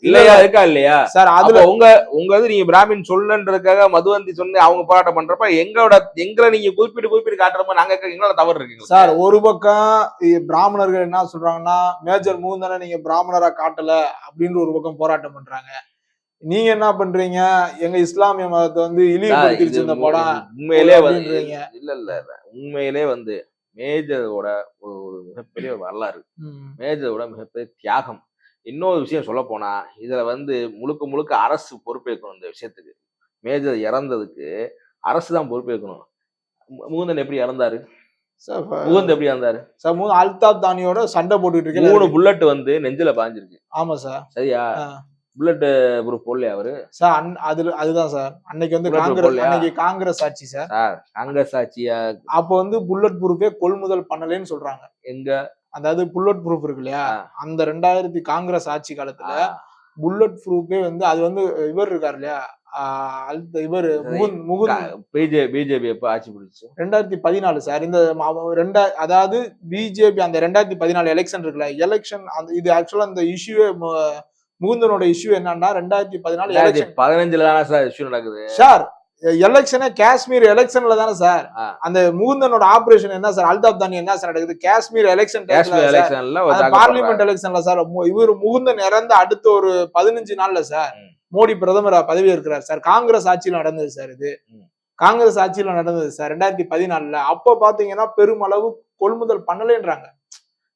இல்லையா இருக்கா இல்லையா? சார் அதுல உங்க உங்க இது நீங்க பிராமின் சொல்லன்றதுக்காக மதுவந்தி சொன்னு அவங்க போராட்டம் பண்றப்ப எங்களோட எங்களை நீங்க குறிப்பிட்டு குறிப்பிட்டு காட்டுறப்ப நாங்க எங்களோட தவறு இருக்குங்களா சார் ஒரு பக்கம் பிராமணர்கள் என்ன சொல்றாங்கன்னா மேஜர் மூந்தனை நீங்க பிராமணரா காட்டல அப்படின்னு ஒரு பக்கம் போராட்டம் பண்றாங்க. நீங்க என்ன பண்றீங்க? எங்க இஸ்லாமிய மதத்தை வந்து இழிவுபடுத்திருச்சு இந்த படம் உண்மையிலே வந்து. இல்ல இல்ல. உண்மையிலே வந்து மேஜரோட ஒரு மிகப்பெரிய வரலாறு. மேஜரோட மிகப்பெரிய தியாகம். இன்னொரு விஷயம் சொல்ல போனா இதுல வந்து முழுக்க முழுக்க அரசு பொறுப்பேற்கணும் இந்த விஷயத்துக்கு. மேஜர் இறந்ததுக்கு அரசு தான் பொறுப்பேற்கணும். முகுந்தன் எப்படி இறந்தாரு? முகுந்த் எப்படி இறந்தாரு? சார் மூணு அல்தாப் தானியோட சண்டை போட்டுட்டு மூணு இருக்கேன் புல்லட் வந்து நெஞ்சில பாஞ்சிருக்கு. ஆமா சார். சரியா. புல்லட் குரூப் போடலையா அவரு? சார் அன்- அதுல அதுதான் சார். அன்னைக்கு வந்து காங்கிரஸ்? அன்னைக்கு காங்கிரஸ் ஆட்சி சார். சார் காங்கிரஸ் ஆட்சியா? அப்போ வந்து புல்லட் ப்ரூஃபே கொள்முதல் பண்ணலன்னு சொல்றாங்க. எங்க? அதாவது புல்லட் ப்ரூஃப் இருக்கு இல்லையா. அந்த ரெண்டாயிரத்தி காங்கிரஸ் ஆட்சி காலத்துல புல்லட் ப்ரூஃபே வந்து அது வந்து இவர் இருக்கார் இல்லையா? இவர் முகுந்த் முகுந்த். பிஜே பிஜேபி எப்ப ஆட்சி பிடிச்சு ரெண்டாயிரத்தி பதினாலு சார். இந்த ரெண்டா அதாவது பிஜேபி அந்த ரெண்டாயிரத்தி பதினாலு எலெக்ஷன் இருக்குல்ல எலெக்ஷன் அந்த இது ஆக்சுவலா அந்த இஷ்யூவே முகுந்தனோட இஷ்யூ என்னன்னா ரெண்டாயிரத்தி பதினாலு பதினஞ்சுல தானே சார் இஷ்யூ நடக்குது? சார் எலெக்ஷனே காஷ்மீர் எலெக்ஷன்ல தானே சார். அந்த முகுந்தனோட ஆபரேஷன் என்ன சார் அல்தாப் தானி என்ன சார் நடக்குது? Kashmir election parliament. எலெக்ஷன்ல சார் இவர் முகுந்தன் இறந்த அடுத்த ஒரு பதினஞ்சு நாள்ல சார். மோடி பிரதமரா பதவி இருக்கிறார் சார் காங்கிரஸ் ஆட்சியில நடந்தது சார் இது. காங்கிரஸ் ஆட்சியில நடந்தது சார் ரெண்டாயிரத்தி பதினாலுல. அப்ப பாத்தீங்கன்னா பெருமளவு கொள்முதல் பண்ணலன்றாங்க.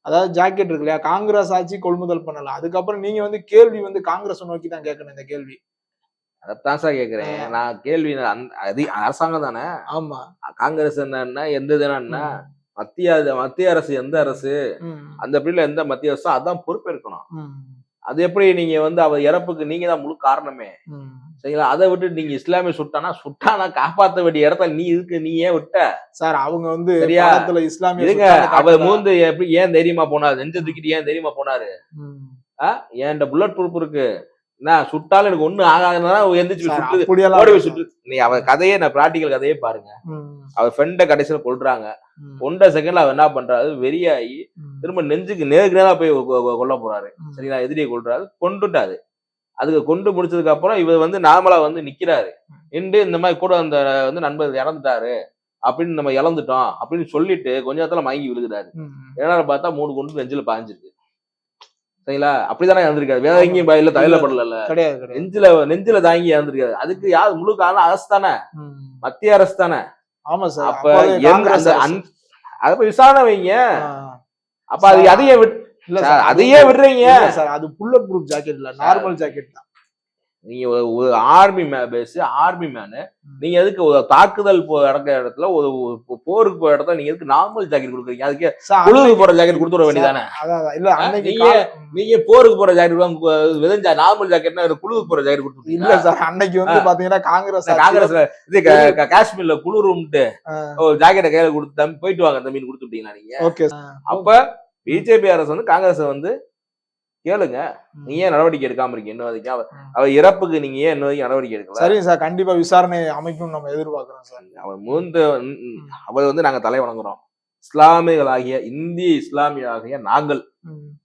அதாவது ஜாக்கெட் இருக்கு இல்லையா? காங்கிரஸ் ஆட்சி கொள்முதல் பண்ணல. அதுக்கப்புறம் நீங்க வந்து கேள்வி வந்து காங்கிரஸ் நோக்கி தான் கேட்கணும் இந்த கேள்வி. அதைத்தான் சார் கேக்குறேன் நான் கேள்வி அது அரசாங்கம் தானே? ஆமா. காங்கிரஸ் என்னன்னா எந்த இதுனா மத்திய மத்திய அரசு எந்த அரசு? அந்த பிரிவில் எந்த மத்திய அரசோ அதான் பொறுப்பேற்கணும். அது எப்படி நீங்க வந்து அவர் இறப்புக்கு நீங்க தான் முழு காரணமே. சரிங்களா? அதை விட்டு நீங்க இஸ்லாமிய சுட்டானா சுட்டானா காப்பாத்த வேண்டிய இடத்துல நீ இருக்கு நீ ஏன் விட்ட? சார் அவங்க வந்து சரியா? இஸ்லாமிய அவர். மூந்து எப்படி ஏன் தைரியமா போனாரு? நெஞ்ச தூக்கிட்டு ஏன் தைரியமா போனாரு. என்கிட்ட புல்லட் ப்ரூஃப் இருக்கு? நான் சுட்டாலும் எனக்கு ஒண்ணு ஆகாதுன்னா எந்திரிச்சு சுட்டு சுட்டு நீ அவன் கதையே நான் பிராக்டிக்கல் கதையே பாருங்க. அவர் ஃப்ரெண்ட கடைசியில கொல்றாங்க. ம், கொண்ட செகண்ட்ல அவர் என்ன பண்றாரு? வெறியாகி திரும்ப நெஞ்சுக்கு நேருக்கு நேரா போய் கொல்ல போறாரு. சரிங்களா? எதிரியை கொல்றாரு. கொண்டுட்டாரு அதுக்கு கொண்டு முடிச்சதுக்கு அப்புறம் இவர் வந்து நார்மலா வந்து நிக்கிறாரு. நின்று இந்த மாதிரி கூட அந்த வந்து நண்பர் இறந்துட்டாரு. அப்படின்னு நம்ம இழந்துட்டோம் அப்படின்னு சொல்லிட்டு கொஞ்ச நேரத்துல மயங்கி விழுகிறாரு. ஏன்னா பார்த்தா மூணு குண்டு நெஞ்சில பாஞ்சிருக்கு. சரிங்களா? அப்படிதானே இறந்திருக்காரு. வேற எங்கேயும் இல்ல தலையில படல கிடையாது நெஞ்சில நெஞ்சில தாங்கி இறந்திருக்காரு. அதுக்கு யார் முழு காரணம் அரசு தானே. மத்திய அரசு தானே? ஆமா சார். அப்ப அந்த அத விசாரணை வைங்க. அப்ப அது அதையே விட் இல்ல சார், சார், அது அதையே விடுறீங்க. இல்ல சார் அது புல்லட் ப்ரூஃப் ஜாக்கெட் இல்ல நார்மல் ஜாக்கெட் தான். நீங்க ஒரு- ஆர்மி பேஸ் ஆர்மி மேனு நீங்க எதுக்கு ஒரு தாக்குதல் நடக்கிற இடத்துல ஒரு போருக்கு போற இடத்துல நீங்க எதுக்கு நார்மல் ஜாக்கெட் கொடுக்குறீங்க? அதுக்கு அன்னைக்கு- போற ஜாக்கெட் கொடுத்துட வேண்டியதானே. இல்ல நீங்க- நீங்க போருக்கு போற ஜாக்கெட் விதஞ்சா நார்மல் ஜாக்கெட்னா குழுவுக்கு போற ஜாக்கெட் இல்ல கொடுத்துருக்கீங்க சார் அன்னைக்கு வந்து பாத்தீங்கன்னா காங்கிரஸ் காங்கிரஸ்ல இது காஷ்மீர்ல குளிரும்ட்டு. ஒரு ஜாக்கெட்டை கையில கொடுத்து தம்பி போயிட்டு வாங்க தம்பின்னு கொடுத்துட்டீங்களா நீங்க? ஓகே அப்ப பிஜேபி அரசு வந்து காங்கிரஸ் வந்து கேளுங்க. நீ ஏன் நடவடிக்கை எடுக்காம இருக்கீங்க இன்னும் வரைக்கும் அவ- அவர் இறப்புக்கு நீங்க ஏன் இன்னும் வரைக்கும் நடவடிக்கை எடுக்கல? சரிங்க சார். கண்டிப்பா விசாரணை அமைக்கும் நம்ம எதிர்பார்க்கிறோம் சார். அவர் மூந்து அவர் வந்து நாங்க தலை வணங்குறோம். இஸ்லாமியர்களாகிய இந்திய இஸ்லாமியராகிய நாங்கள்.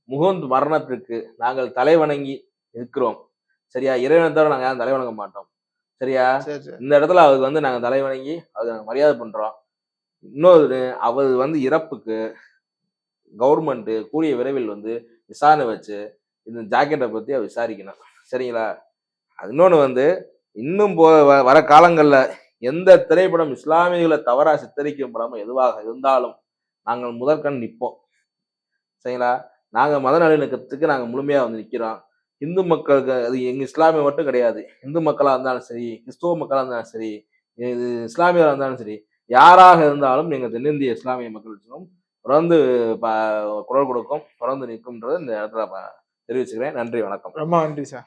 முகுந்த் மரணத்திற்கு நாங்கள் தலை வணங்கி இருக்கிறோம் சரியா? இறைவனை தவிர நாங்க யாரும் தலை வணங்க மாட்டோம். சரியா? சரி சரி. இந்த இடத்துல அவருக்கு வந்து நாங்க தலை வணங்கி அவருக்கு மரியாதை பண்றோம். இன்னொரு அவர் வந்து இறப்புக்கு கவர்மெண்ட்டு கூடிய விரைவில் வந்து விசாரணை வச்சு இந்த ஜாக்கெட்டை பற்றி அவர் விசாரிக்கணும். சரிங்களா? அது இன்னொன்று வந்து இன்னும் போ வ- வர காலங்களில் எந்த திரைப்படம் இஸ்லாமியர்களை தவறாக சித்தரிக்கும் படமும் எதுவாக இருந்தாலும் நாங்கள் முதற்கண் நிற்போம். சரிங்களா? நாங்கள் மத நல்லிணக்கத்துக்கு நாங்கள் முழுமையாக வந்து நிற்கிறோம் இந்து மக்களுக்கு அது எங்கள் இஸ்லாமிய மட்டும் கிடையாது. இந்து மக்களாக இருந்தாலும் சரி கிறிஸ்துவ மக்களாக இருந்தாலும் சரி இது இஸ்லாமியராக இருந்தாலும் சரி யாராக இருந்தாலும் எங்கள் தென்னிந்திய இஸ்லாமிய மக்கள் தொடர்ந்து குரல் கொடுக்கும் தொடர்ந்து நிற்கும்ன்றதை இந்த இடத்துல தெரிவிச்சுக்கிறேன். நன்றி வணக்கம். ரொம்ப நன்றி சார்.